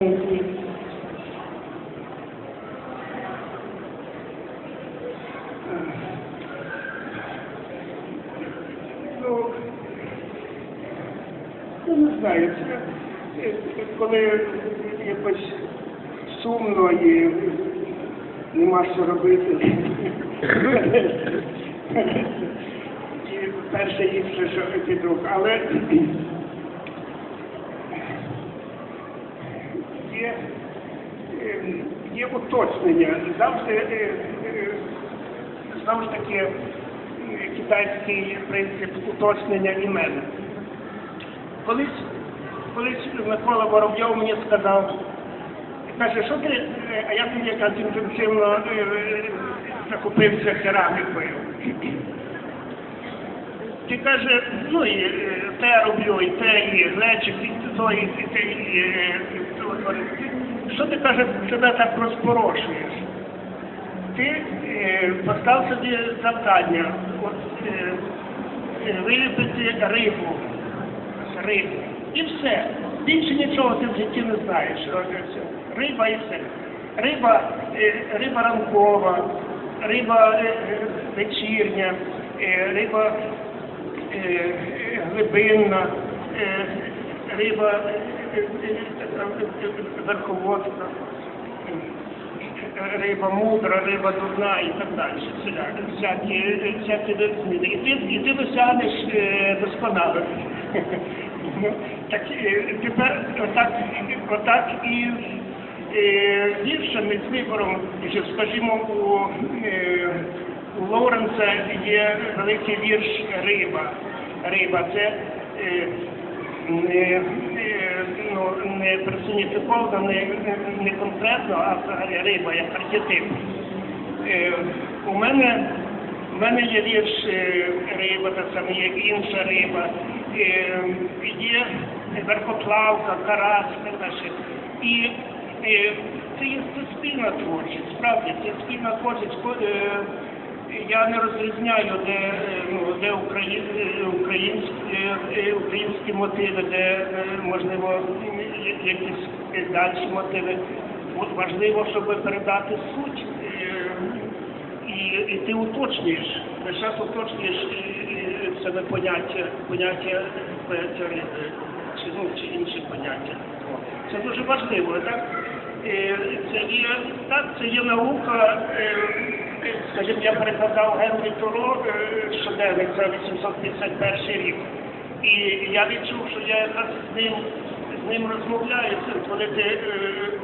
Ну, я не знаю, це, коли якось сумно і нема що робити. І перше інше, що підрук. Але є, ем, є уточнення. Завжди, е, е, знову таки, е, китайський принцип уточнення імен. Колись, колись Микола Воробйов мені сказав, каже, що ти, е, а я тоді якраз інтенсивно е, е, захопився керамікою. Ти каже, ну і е, те роблю, і те, і глечик, і то, і те, і, і Що ти каже, себе так розпорошуєш? Ти е, постав собі завдання, от, е, е, виліпити рибу, рибу. І все. Більше нічого ти в житті не знаєш. Риба і все. Риба, е, риба ранкова, риба е, вечірня, е, риба е, е, глибинна, е, риба верховодна, е, риба мудра, риба дурна і так далі. Всякі, всякі, зміни. І ти, і ти досягнеш е, досконалості. Так, е, тепер отак, отак і е, віршами з вибором, що, скажімо, у, у Лоуренса є великий вірш Риба. Риба це не, ну, не персоніфіковано, не, не конкретно, а взагалі риба як архетип. Е, у мене у мене є вірш е, риба, так само є інша риба, е, є верхоплавка, карась. І це є спільна творчість, справді, це спільна творчість. Е, Я не розрізняю, де, е, ну, де е, українські, е, українські мотиви, де, е, можливо, якісь е, далі мотиви. Важливо, щоб передати суть. е, і, і ти уточнюєш, весь час уточнюєш себе поняття, поняття риби, чи, ну, чи інші поняття. Це дуже важливо, так? Е, Це є, так, це є наука, е, е, скажімо, я перекладав Генрі Туро е, щоденник за 851 рік. І я відчув, що я якраз з ним, з ним розмовляю, коли ти, е,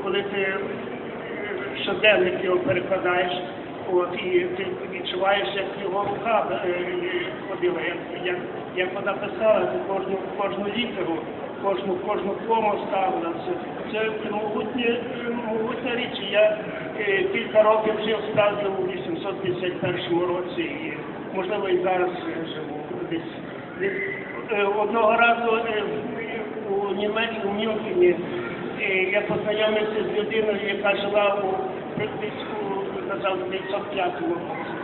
коли ти е, щоденник його перекладаєш, от, і ти відчуваєш, як його рука е, ходила, як, як вона писала кожну, кожну літеру, кожну, кожну кому ставила. Це, могутня, могутня річ. Я е, кілька років жив в Стазі у 851 році, і можливо і зараз живу десь. Е, Одного разу е, у Німеччині, у Мюнхені, я познайомився з людиною, яка жила у казав, 905 році.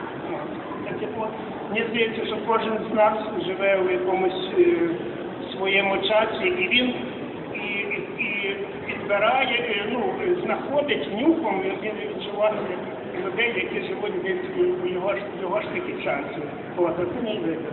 Мені здається, що кожен з нас живе у якомусь своєму часі, і він і, і, і підбирає, е, ну, знаходить нюхом, він відчуває людей, які живуть у його його ж таки часі. От, це мій вибір.